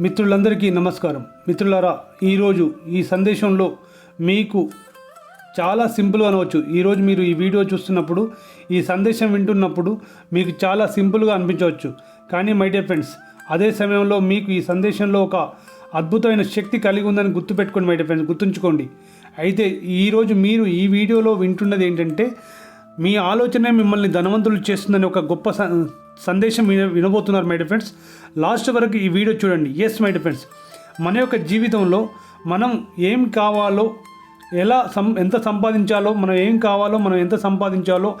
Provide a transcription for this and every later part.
మిత్రులందరికీ నమస్కారం. మిత్రులారా ఈరోజు ఈ సందేశంలో మీకు చాలా సింపుల్ అనవచ్చు. ఈరోజు మీరు ఈ వీడియో చూస్తున్నప్పుడు ఈ సందేశం వింటున్నప్పుడు మీకు చాలా సింపుల్గా అనిపించవచ్చు. కానీ మై డియర్ ఫ్రెండ్స్ అదే సమయంలో మీకు ఈ సందేశంలో ఒక అద్భుతమైన శక్తి కలిగి ఉందని గుర్తుపెట్టుకోండి మై డియర్ ఫ్రెండ్స్ గుర్తుంచుకోండి. అయితే ఈరోజు మీరు ఈ వీడియోలో వింటున్నది ఏంటంటే మీ ఆలోచనే మిమ్మల్ని ధనవంతులు చేస్తుందని ఒక గొప్ప స- సందేశం విన వినబోతున్నారు మై ఫ్రెండ్స్ లాస్ట్ వరకు ఈ వీడియో చూడండి. ఎస్ మై ఫ్రెండ్స్ మన యొక్క జీవితంలో మనం ఏం కావాలో ఎలా సం ఎంత సంపాదించాలో మనం ఏం కావాలో మనం ఎంత సంపాదించాలో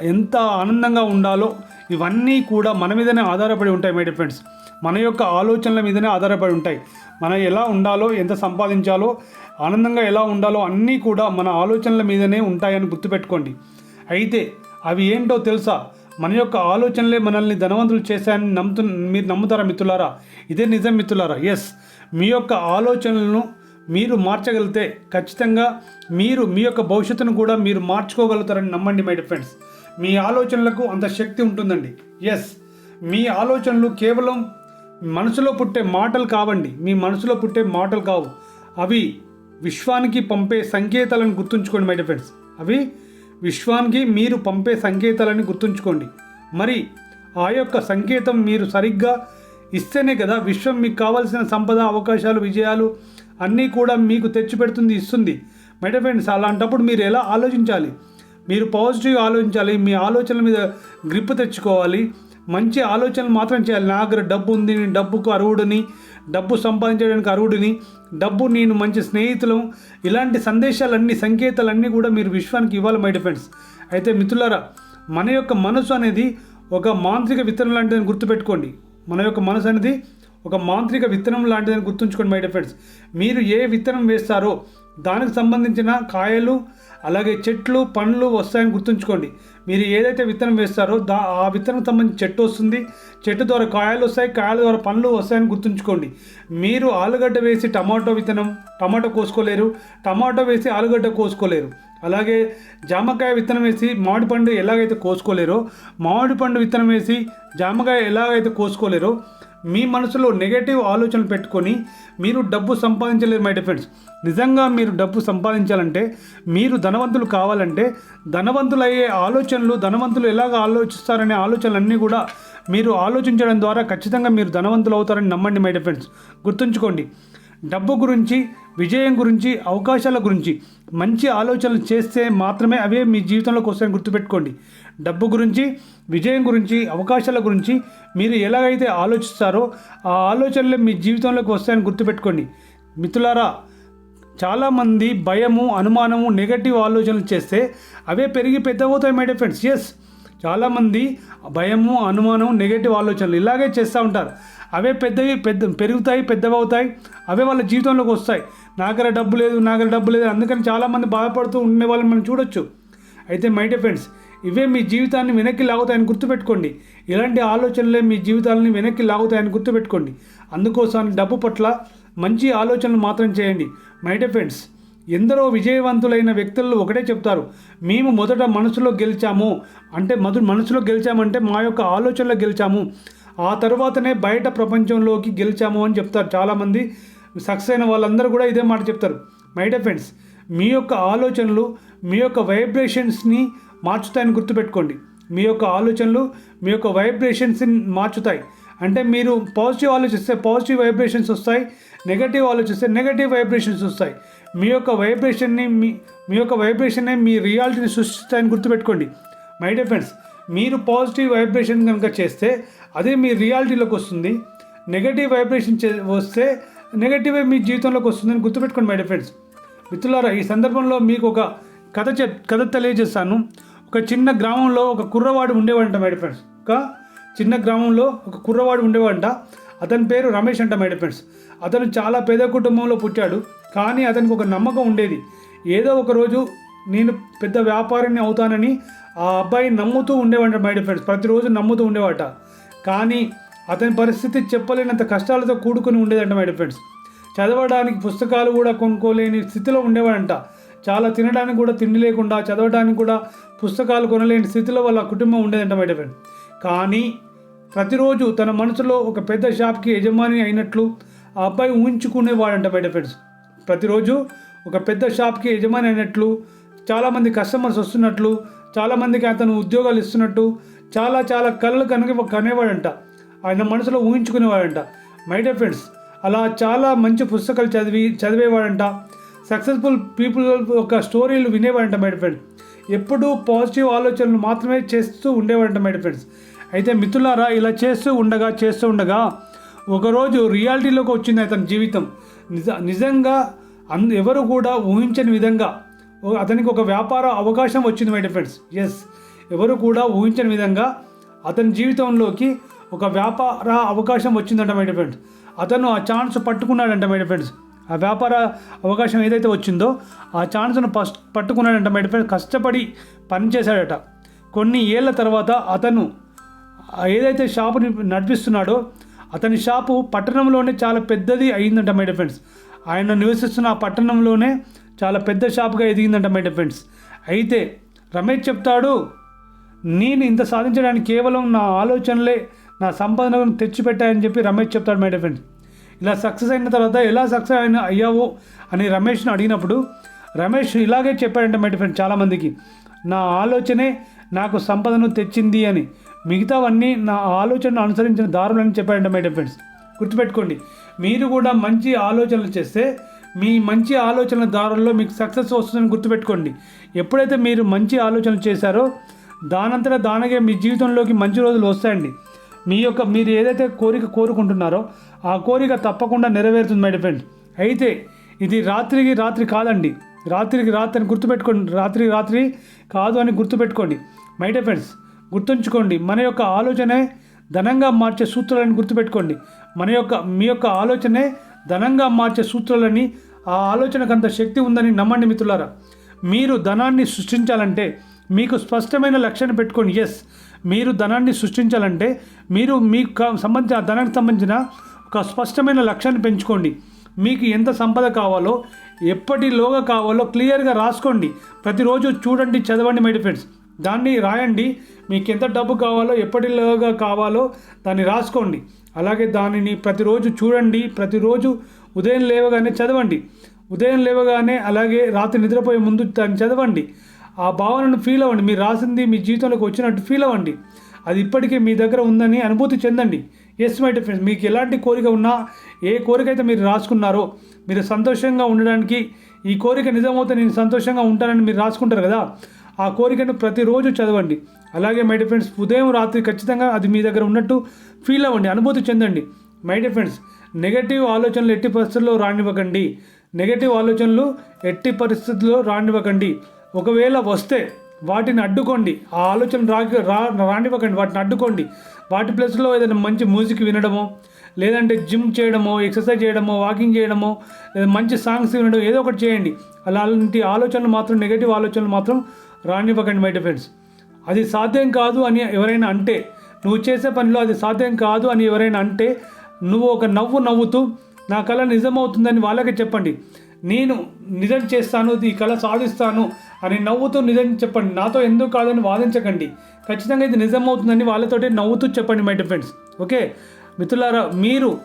ఎంత ఆనందంగా ఉండాలో ఇవన్నీ కూడా మన మీదనే ఆధారపడి ఉంటాయి మై ఫ్రెండ్స్ మన యొక్క ఆలోచనల మీదనే ఆధారపడి ఉంటాయి. మనం ఎలా ఉండాలో ఎంత సంపాదించాలో ఆనందంగా ఎలా ఉండాలో అన్నీ కూడా మన ఆలోచనల మీదనే ఉంటాయని గుర్తుపెట్టుకోండి. అయితే అవి ఏంటో తెలుసా? మన యొక్క ఆలోచనలే మనల్ని ధనవంతులు చేశాయని నమ్ముతు మీరు నమ్ముతారా మిత్రులారా? ఇదే నిజం మిత్రులారా. ఎస్ మీ యొక్క ఆలోచనలను మీరు మార్చగలిగితే ఖచ్చితంగా మీరు మీ యొక్క భవిష్యత్తును కూడా మీరు మార్చుకోగలుగుతారని నమ్మండి మై ఫ్రెండ్స్ మీ ఆలోచనలకు అంత శక్తి ఉంటుందండి. ఎస్ మీ ఆలోచనలు కేవలం మనసులో పుట్టే మాటలు కావండి. మీ మనసులో పుట్టే మాటలు కావు. అవి విశ్వానికి పంపే సంకేతాలను గుర్తుంచుకోండి మై ఫ్రెండ్స్ అవి విశ్వానికి మీరు పంపే సంకేతాలని గుర్తుంచుకోండి. మరి ఆ యొక్క సంకేతం మీరు సరిగ్గా ఇస్తేనే కదా విశ్వం మీకు కావాల్సిన సంపద అవకాశాలు విజయాలు అన్నీ కూడా మీకు తెచ్చిపెడుతుంది ఇస్తుంది. మై ఫ్రెండ్స్ అలాంటప్పుడు మీరు ఎలా ఆలోచించాలి? మీరు పాజిటివ్ ఆలోచించాలి మీ ఆలోచనల మీద గ్రిప్ తెచ్చుకోవాలి మంచి ఆలోచనలు మాత్రం చేయాలి. నా దగ్గర డబ్బు ఉంది నేను డబ్బుకు అర్హుడిని డబ్బు సంపాదించడానికి అరువుడిని డబ్బు నేను మంచి స్నేహితులం. ఇలాంటి సందేశాలన్నీ సంకేతాలన్నీ కూడా మీరు విశ్వానికి ఇవ్వాలి మై ఫ్రెండ్స్ అయితే మిత్రులారా మన యొక్క మనసు అనేది ఒక మాంత్రిక విత్తనం లాంటిదని గుర్తుపెట్టుకోండి. మన యొక్క మనసు అనేది ఒక మాంత్రిక విత్తనం లాంటిదని గుర్తుంచుకోండి మై ఫ్రెండ్స్ మీరు ఏ విత్తనం వేస్తారో దానికి సంబంధించిన కాయలు అలాగే చెట్లు పండ్లు వస్తాయని గుర్తుంచుకోండి. మీరు ఏదైతే విత్తనం వేస్తారో దా ఆ విత్తనం సంబంధించి చెట్టు వస్తుంది. చెట్టు ద్వారా కాయలు వస్తాయి కాయల ద్వారా పండ్లు వస్తాయని గుర్తుంచుకోండి. మీరు ఆలుగడ్డ వేసి టమాటో విత్తనం టమాటో కోసుకోలేరు. టమాటో వేసి ఆలుగడ్డ కోసుకోలేరు. అలాగే జామకాయ విత్తనం వేసి మామిడి పండు ఎలాగైతే కోసుకోలేరో మామిడి పండు విత్తనం వేసి జామకాయ ఎలాగైతే కోసుకోలేరో మీ మనసులో నెగటివ్ ఆలోచనలు పెట్టుకొని మీరు డబ్బు సంపాదించలేరు మై డిఫెండ్స్ నిజంగా మీరు డబ్బు సంపాదించాలంటే మీరు ధనవంతులు కావాలంటే ధనవంతులు అయ్యే ఆలోచనలు ధనవంతులు ఎలాగ ఆలోచిస్తారనే ఆలోచనలన్నీ కూడా మీరు ఆలోచించడం ద్వారా ఖచ్చితంగా మీరు ధనవంతులు అవుతారని నమ్మండి మై డిఫెండ్స్ గుర్తుంచుకోండి. డబ్బు గురించి విజయం గురించి అవకాశాల గురించి మంచి ఆలోచనలు చేస్తే మాత్రమే అవే మీ జీవితంలోకి వస్తాయని గుర్తుపెట్టుకోండి. డబ్బు గురించి విజయం గురించి అవకాశాల గురించి మీరు ఎలాగైతే ఆలోచిస్తారో ఆ ఆలోచనలే మీ జీవితంలోకి వస్తాయని గుర్తుపెట్టుకోండి. మిత్రులారా చాలామంది భయము అనుమానము నెగటివ్ ఆలోచనలు చేస్తే అవే పెరిగి పెద్దవవుతాయి మై డియర్ ఫ్రెండ్స్ ఎస్ చాలామంది భయము అనుమానం నెగటివ్ ఆలోచనలు ఇలాగే చేస్తూ ఉంటారు. అవే పెద్దవి పెద్ద పెరుగుతాయి పెద్దవవుతాయి. అవే వాళ్ళ జీవితంలోకి వస్తాయి. నా దగ్గర డబ్బు లేదు నా దగ్గర డబ్బు లేదు. అందుకని చాలామంది బాధపడుతూ ఉండే వాళ్ళని మనం చూడొచ్చు. అయితే మై డియర్ ఫ్రెండ్స్ ఇవే మీ జీవితాన్ని వెనక్కి లాగుతాయని గుర్తుపెట్టుకోండి. ఇలాంటి ఆలోచనలే మీ జీవితాలని వెనక్కి లాగుతాయని గుర్తుపెట్టుకోండి. అందుకోసం డబ్బు పట్ల మంచి ఆలోచనలు మాత్రం చేయండి. మై డియర్ ఫ్రెండ్స్ ఎందరో విజయవంతులైన వ్యక్తులు ఒకటే చెప్తారు మేము మొదట మనసులో గెలిచాము. అంటే మొదటి మనసులో గెలిచామంటే మా యొక్క ఆలోచనలో గెలిచాము. ఆ తర్వాతనే బయట ప్రపంచంలోకి గెలిచాము అని చెప్తారు చాలామంది. సక్సెస్ అయిన వాళ్ళందరూ కూడా ఇదే మాట చెప్తారు. మై డే ఫ్రెండ్స్ మీ యొక్క ఆలోచనలు మీ యొక్క వైబ్రేషన్స్ని మార్చుతాయని గుర్తుపెట్టుకోండి. మీ యొక్క ఆలోచనలు మీ యొక్క వైబ్రేషన్స్ని మార్చుతాయి. అంటే మీరు పాజిటివ్ ఆలోచిస్తే పాజిటివ్ వైబ్రేషన్స్ వస్తాయి నెగటివ్ ఆలోచిస్తే నెగటివ్ వైబ్రేషన్స్ వస్తాయి. మీ యొక్క వైబ్రేషన్ని మీ మీ యొక్క వైబ్రేషన్ని మీ రియాలిటీని సృష్టిస్తాయని గుర్తుపెట్టుకోండి. మై డియర్ ఫ్రెండ్స్ మీరు పాజిటివ్ వైబ్రేషన్ కనుక చేస్తే అదే మీ రియాలిటీలోకి వస్తుంది. నెగటివ్ వైబ్రేషన్ చే వస్తే నెగటివే మీ జీవితంలోకి వస్తుందని గుర్తుపెట్టుకోండి మై డియర్ ఫ్రెండ్స్ మిత్రులారా ఈ సందర్భంలో మీకు ఒక కథ చెప్ కథ తెలియజేస్తాను. ఒక చిన్న గ్రామంలో ఒక కుర్రవాడు ఉండేవాడంట మై డియర్ ఫ్రెండ్స్ ఒక చిన్న గ్రామంలో ఒక కుర్రవాడు ఉండేవాడంట. అతని పేరు రమేష్ అంట మై ఫ్రెండ్స్ అతను చాలా పేద కుటుంబంలో పుట్టాడు. కానీ అతనికి ఒక నమ్మకం ఉండేది. ఏదో ఒక రోజు నేను పెద్ద వ్యాపారిని అవుతానని ఆ అబ్బాయి నమ్ముతూ ఉండేవాడు మై ఫ్రెండ్స్ ప్రతిరోజు నమ్ముతూ ఉండేవాట. కానీ అతని పరిస్థితి చెప్పలేనంత కష్టాలతో కూడుకుని ఉండేదంట మై ఫ్రెండ్స్ చదవడానికి పుస్తకాలు కూడా కొనుక్కోలేని స్థితిలో ఉండేవాడంట. చాలా తినడానికి కూడా తిండి లేకుండా చదవడానికి కూడా పుస్తకాలు కొనలేని స్థితిలో వాళ్ళ కుటుంబం ఉండేదంట మై ఫ్రెండ్స్ కానీ ప్రతిరోజు తన మనసులో ఒక పెద్ద షాప్కి యజమాని అయినట్లు ఆ అబ్బాయి ఊహించుకునేవాడంట బయట ఫ్రెండ్స్ ప్రతిరోజు ఒక పెద్ద షాప్కి యజమాని అయినట్లు చాలామంది కస్టమర్స్ వస్తున్నట్లు చాలామందికి అతను ఉద్యోగాలు ఇస్తున్నట్టు చాలా చాలా కళలు కనుక కనేవాడంట. ఆయన మనసులో ఊహించుకునేవాడంట. మై డే ఫ్రెండ్స్ అలా చాలా మంచి పుస్తకాలు చదివి చదివేవాడంట. సక్సెస్ఫుల్ పీపుల్ యొక్క స్టోరీలు వినేవాడంట మై ఫ్రెండ్స్ ఎప్పుడూ పాజిటివ్ ఆలోచనలు మాత్రమే చేస్తూ ఉండేవాడంట మై ఫ్రెండ్స్ అయితే మిత్రులారా ఇలా చేస్తూ ఉండగా చేస్తూ ఉండగా ఒకరోజు రియాలిటీలోకి వచ్చింది అతని జీవితం. నిజ నిజంగా అన్ ఎవరు కూడా ఊహించని విధంగా అతనికి ఒక వ్యాపార అవకాశం వచ్చింది మై ఫ్రెండ్స్ ఎస్ ఎవరు కూడా ఊహించని విధంగా అతని జీవితంలోకి ఒక వ్యాపార అవకాశం వచ్చిందంట మై ఫ్రెండ్స్ అతను ఆ ఛాన్స్ పట్టుకున్నాడంట మై ఫ్రెండ్స్ ఆ వ్యాపార అవకాశం ఏదైతే వచ్చిందో ఆ ఛాన్స్ను పస్ పట్టుకున్నాడంట మై ఫ్రెండ్స్ కష్టపడి పనిచేశాడట. కొన్ని ఏళ్ళ తర్వాత అతను ఏదైతే షాపుని నడిపిస్తున్నాడో అతని షాపు పట్టణంలోనే చాలా పెద్దది అయిందంట మై ఫ్రెండ్స్ ఆయన నివసిస్తున్న ఆ పట్టణంలోనే చాలా పెద్ద షాపుగా ఎదిగిందంట మై ఫ్రెండ్స్ అయితే రమేష్ చెప్తాడు నేను ఇంత సాధించడానికి కేవలం నా ఆలోచనలే నా సంపాదనను తెచ్చిపెట్టాయని చెప్పి రమేష్ చెప్తాడు మై ఫ్రెండ్స్ ఇలా సక్సెస్ అయిన తర్వాత ఎలా సక్సెస్ అయిన అయ్యావో? అని రమేష్ని అడిగినప్పుడు రమేష్ ఇలాగే చెప్పాడంట మై ఫ్రెండ్స్ చాలామందికి నా ఆలోచనే నాకు సంపదను తెచ్చింది అని. మిగతావన్నీ నా ఆలోచనను అనుసరించిన దారులని చెప్పాడంట మై ఫ్రెండ్స్. గుర్తుపెట్టుకోండి మీరు కూడా మంచి ఆలోచనలు చేస్తే మీ మంచి ఆలోచనల దారుల్లో మీకు సక్సెస్ వస్తుందని గుర్తుపెట్టుకోండి. ఎప్పుడైతే మీరు మంచి ఆలోచనలు చేశారో దానంతట దానగే మీ జీవితంలోకి మంచి రోజులు వస్తాయండి. మీ యొక్క మీరు ఏదైతే కోరిక కోరుకుంటున్నారో ఆ కోరిక తప్పకుండా నెరవేరుతుంది మై ఫ్రెండ్స్. అయితే ఇది రాత్రికి రాత్రి కాదండి. రాత్రికి రాత్రి అని గుర్తుపెట్టుకోండి. రాత్రి రాత్రి కాదు అని గుర్తుపెట్టుకోండి. మై ఫ్రెండ్స్ గుర్తుంచుకోండి మన యొక్క ఆలోచనే ధనంగా మార్చే సూత్రాలను గుర్తుపెట్టుకోండి. మన యొక్క మీ యొక్క ఆలోచనే ధనంగా మార్చే సూత్రాలని ఆ ఆలోచనకు అంత శక్తి ఉందని నమ్మండి మిత్రులారా. మీరు ధనాన్ని సృష్టించాలంటే మీకు స్పష్టమైన లక్ష్యాన్ని పెట్టుకోండి. ఎస్ మీరు ధనాన్ని సృష్టించాలంటే మీరు మీకు సంబంధించిన ధనానికి సంబంధించిన ఒక స్పష్టమైన లక్ష్యాన్ని పెంచుకోండి. మీకు ఎంత సంపద కావాలో ఎప్పటిలోగా కావాలో క్లియర్గా రాసుకోండి. ప్రతిరోజు చూడండి చదవండి మై ఫ్రెండ్స్ దాన్ని రాయండి. మీకు ఎంత డబ్బు కావాలో ఎప్పటిలోగా కావాలో దాన్ని రాసుకోండి. అలాగే దానిని ప్రతిరోజు చూడండి. ప్రతిరోజు ఉదయం లేవగానే చదవండి. ఉదయం లేవగానే అలాగే రాత్రి నిద్రపోయే ముందు దాన్ని చదవండి. ఆ భావనను ఫీల్ అవ్వండి. మీరు రాసింది మీ జీవితంలోకి వచ్చినట్టు ఫీల్ అవ్వండి. అది ఇప్పటికే మీ దగ్గర ఉందని అనుభూతి చెందండి. ఎస్ మై ఫ్రెండ్స్ మీకు ఎలాంటి కోరిక ఉన్నా ఏ కోరిక అయితే మీరు రాసుకున్నారో మీరు సంతోషంగా ఉండడానికి ఈ కోరిక నిజమవుతే నేను సంతోషంగా ఉంటానని మీరు రాసుకుంటారు కదా? ఆ కోరికను ప్రతిరోజు చదవండి. అలాగే మై ఫ్రెండ్స్ ఉదయం రాత్రి ఖచ్చితంగా అది మీ దగ్గర ఉన్నట్టు ఫీల్ అవ్వండి. అనుభూతి చెందండి. మై ఫ్రెండ్స్ నెగటివ్ ఆలోచనలు ఎట్టి పరిస్థితుల్లో రానివ్వకండి. నెగటివ్ ఆలోచనలు ఎట్టి పరిస్థితుల్లో రానివ్వకండి. ఒకవేళ వస్తే వాటిని అడ్డుకోండి. ఆ ఆలోచన రా రా రానివ్వకండి. వాటిని అడ్డుకోండి. వాటి ప్లేస్లో ఏదైనా మంచి మ్యూజిక్ వినడమో లేదంటే జిమ్ చేయడమో ఎక్సర్సైజ్ చేయడమో వాకింగ్ చేయడమో లేదా మంచి సాంగ్స్ వినడం ఏదో ఒకటి చేయండి. అలాంటి ఆలోచనలు మాత్రం నెగటివ్ ఆలోచనలు మాత్రం రానివ్వకండి మై ఫ్రెండ్స్ అది సాధ్యం కాదు అని ఎవరైనా అంటే నువ్వు చేసే పనిలో అది సాధ్యం కాదు అని ఎవరైనా అంటే నువ్వు ఒక నవ్వు నవ్వుతూ నా కళ నిజమవుతుందని వాళ్ళకే చెప్పండి. నేను నిజం చేస్తాను ఈ కళ సాధిస్తాను అని నవ్వుతూ నిజం చెప్పండి. నాతో ఎందుకు కాదని వాదించకండి. ఖచ్చితంగా ఇది నిజమవుతుందని వాళ్ళతోటి నవ్వుతూ చెప్పండి మై ఫ్రెండ్స్ ఓకే? మిత్రులారా మీరు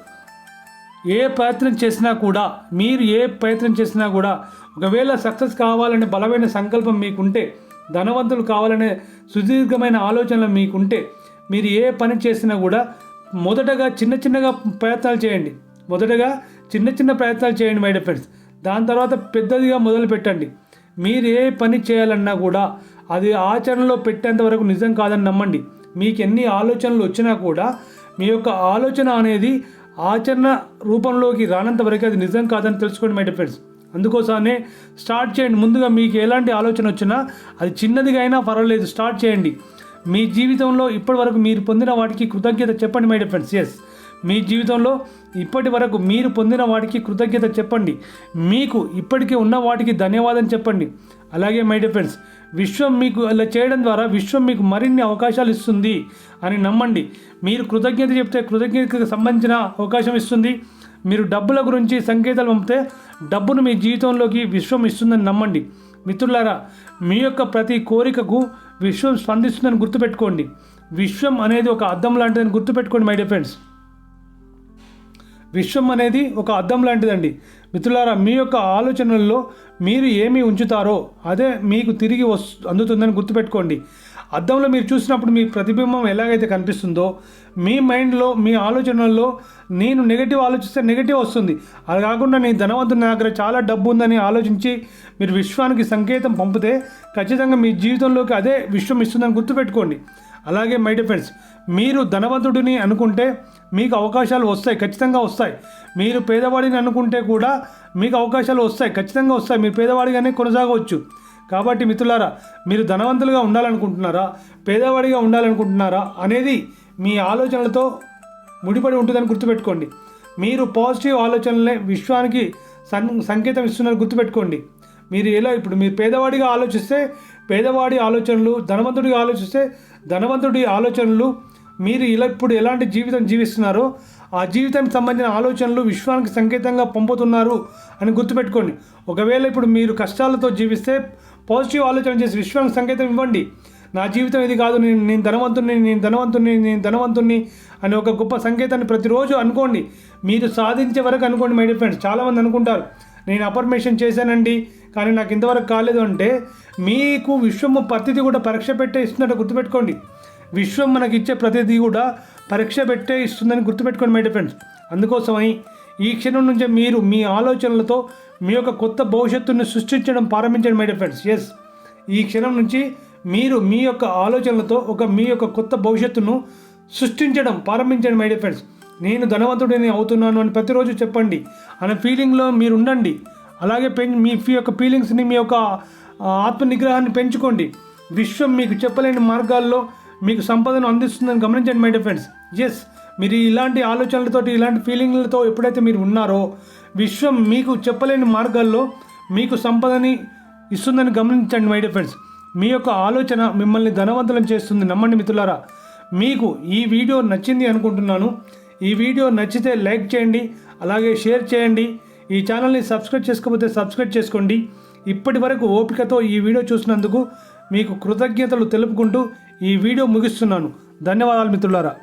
ఏ ప్రయత్నం చేసినా కూడా మీరు ఏ ప్రయత్నం చేసినా కూడా ఒకవేళ సక్సెస్ కావాలనే బలమైన సంకల్పం మీకుంటే ధనవంతులు కావాలనే సుదీర్ఘమైన ఆలోచనలు మీకుంటే మీరు ఏ పని చేసినా కూడా మొదటగా చిన్న చిన్నగా ప్రయత్నాలు చేయండి. మొదటగా చిన్న చిన్న ప్రయత్నాలు చేయండి మై ఫ్రెండ్స్ దాని తర్వాత పెద్దదిగా మొదలు పెట్టండి. మీరు ఏ పని చేయాలన్నా కూడా అది ఆచరణలో పెట్టేంత వరకు నిజం కాదని నమ్మండి. మీకు ఎన్ని ఆలోచనలు వచ్చినా కూడా మీ యొక్క ఆలోచన అనేది ఆచరణ రూపంలోకి రానంత వరకు అది నిజం కాదని తెలుసుకోండి మై ఫ్రెండ్స్ అందుకోసమే స్టార్ట్ చేయండి. ముందుగా మీకు ఎలాంటి ఆలోచన వచ్చినా అది చిన్నదిగా అయినా పర్వాలేదు స్టార్ట్ చేయండి. మీ జీవితంలో ఇప్పటి వరకు మీరు పొందిన వాటికి కృతజ్ఞత చెప్పండి మై ఫ్రెండ్స్ ఎస్ మీ జీవితంలో ఇప్పటి వరకు మీరు పొందిన వాటికి కృతజ్ఞత చెప్పండి. మీకు ఇప్పటికే ఉన్న వాటికి ధన్యవాదం చెప్పండి. అలాగే మై ఫ్రెండ్స్ విశ్వం మీకు అలా చేయడం ద్వారా విశ్వం మీకు మరిన్ని అవకాశాలు ఇస్తుంది అని నమ్మండి. మీరు కృతజ్ఞత చెప్తే కృతజ్ఞతకు సంబంధించిన అవకాశం ఇస్తుంది. మీరు డబ్బుల గురించి సంకేతాలు పంపితే డబ్బును మీ జీవితంలోకి విశ్వం ఇస్తుందని నమ్మండి. మిత్రులారా మీ యొక్క ప్రతి కోరికకు విశ్వం స్పందిస్తుందని గుర్తుపెట్టుకోండి. విశ్వం అనేది ఒక అద్దం లాంటిదని గుర్తుపెట్టుకోండి మై డియర్ ఫ్రెండ్స్ విశ్వం అనేది ఒక అద్దం లాంటిదండి. మిత్రులారా మీ యొక్క ఆలోచనల్లో మీరు ఏమి ఉంచుతారో అదే మీకు తిరిగి వస్ అందుతుందని గుర్తుపెట్టుకోండి. అద్దంలో మీరు చూసినప్పుడు మీ ప్రతిబింబం ఎలాగైతే కనిపిస్తుందో మీ మైండ్లో మీ ఆలోచనల్లో నేను నెగటివ్ ఆలోచిస్తే నెగటివ్ వస్తుంది. అది కాకుండా నేను ధనవంతుని నా దగ్గర చాలా డబ్బు ఉందని ఆలోచించి మీరు విశ్వానికి సంకేతం పంపితే ఖచ్చితంగా మీ జీవితంలోకి అదే విశ్వం ఇస్తుందని గుర్తుపెట్టుకోండి. అలాగే మై ఫ్రెండ్స్ మీరు ధనవంతుడిని అనుకుంటే మీకు అవకాశాలు వస్తాయి ఖచ్చితంగా వస్తాయి. మీరు పేదవాడిని అనుకుంటే కూడా మీకు అవకాశాలు వస్తాయి ఖచ్చితంగా వస్తాయి. మీరు పేదవాడిగానే కొనసాగవచ్చు. కాబట్టి మిత్రులారా మీరు ధనవంతులుగా ఉండాలనుకుంటున్నారా పేదవాడిగా ఉండాలనుకుంటున్నారా అనేది మీ ఆలోచనలతో ముడిపడి ఉంటుందని గుర్తుపెట్టుకోండి. మీరు పాజిటివ్ ఆలోచనలే విశ్వానికి సన్ సంకేతం ఇస్తున్నారని గుర్తుపెట్టుకోండి. మీరు ఎలా ఇప్పుడు మీరు పేదవాడిగా ఆలోచిస్తే పేదవాడి ఆలోచనలు ధనవంతుడిగా ఆలోచిస్తే ధనవంతుడి ఆలోచనలు మీరు ఇలా ఇప్పుడు ఎలాంటి జీవితం జీవిస్తున్నారో ఆ జీవితానికి సంబంధించిన ఆలోచనలు విశ్వానికి సంకేతంగా పంపుతున్నారు అని గుర్తుపెట్టుకోండి. ఒకవేళ ఇప్పుడు మీరు కష్టాలతో జీవిస్తే పాజిటివ్ ఆలోచన చేసి విశ్వానికి సంకేతం ఇవ్వండి. నా జీవితం ఇది కాదు నేను నేను ధనవంతుని నేను ధనవంతుని నేను ధనవంతుని అనే ఒక గొప్ప సంకేతాన్ని ప్రతిరోజు అనుకోండి. మీరు సాధించే వరకు అనుకోండి మై డియర్ ఫ్రెండ్స్ చాలామంది అనుకుంటారు నేను అపర్మేషన్ చేశానండి కానీ నాకు ఇంతవరకు కాలేదు అంటే మీకు విశ్వము పరిస్థితి కూడా పరీక్ష పెట్టే ఇస్తుందంటే గుర్తుపెట్టుకోండి. విశ్వం మనకి ఇచ్చే ప్రతిదీ కూడా పరీక్ష పెట్టే ఇస్తుందని గుర్తుపెట్టుకోండి మై డియర్ ఫ్రెండ్స్ అందుకోసమని ఈ క్షణం నుంచే మీరు మీ ఆలోచనలతో మీ యొక్క కొత్త భవిష్యత్తును సృష్టించడం ప్రారంభించండి మై డియర్ ఫ్రెండ్స్ ఎస్ ఈ క్షణం నుంచి మీరు మీ యొక్క ఆలోచనలతో ఒక మీ యొక్క కొత్త భవిష్యత్తును సృష్టించడం ప్రారంభించండి మై డియర్ ఫ్రెండ్స్ నేను ధనవంతుడిని అవుతున్నాను అని ప్రతిరోజు చెప్పండి. అనే ఫీలింగ్లో మీరు ఉండండి. అలాగే పెం మీ ఫీ యొక్క ఫీలింగ్స్ని మీ యొక్క ఆత్మనిగ్రహాన్ని ఆత్మ నిగ్రహాన్ని పెంచుకోండి. విశ్వం మీకు చెప్పలేని మార్గాల్లో మీకు సంపదను అందిస్తుందని గమనించండి మై డియర్ ఫ్రెండ్స్ ఎస్ మీరు ఇలాంటి ఆలోచనలతోటి ఇలాంటి ఫీలింగ్లతో ఎప్పుడైతే మీరు ఉన్నారో విశ్వం మీకు చెప్పలేని మార్గాల్లో మీకు సంపదని ఇస్తుందని గమనించండి మై డియర్ ఫ్రెండ్స్ మీ యొక్క ఆలోచన మిమ్మల్ని ధనవంతులను చేస్తుంది. నమ్మండి మిత్రులారా మీకు ఈ వీడియో నచ్చింది అనుకుంటున్నాను. ఈ వీడియో నచ్చితే లైక్ చేయండి అలాగే షేర్ చేయండి. ఈ ఛానల్ని సబ్స్క్రైబ్ చేసుకోకపోతే సబ్స్క్రైబ్ చేసుకోండి. ఇప్పటి వరకు ఓపికతో ఈ వీడియో చూసినందుకు మీకు కృతజ్ఞతలు తెలుపుకుంటూ ఈ వీడియో ముగిస్తున్నాను. ధన్యవాదాలు మిత్రులారా.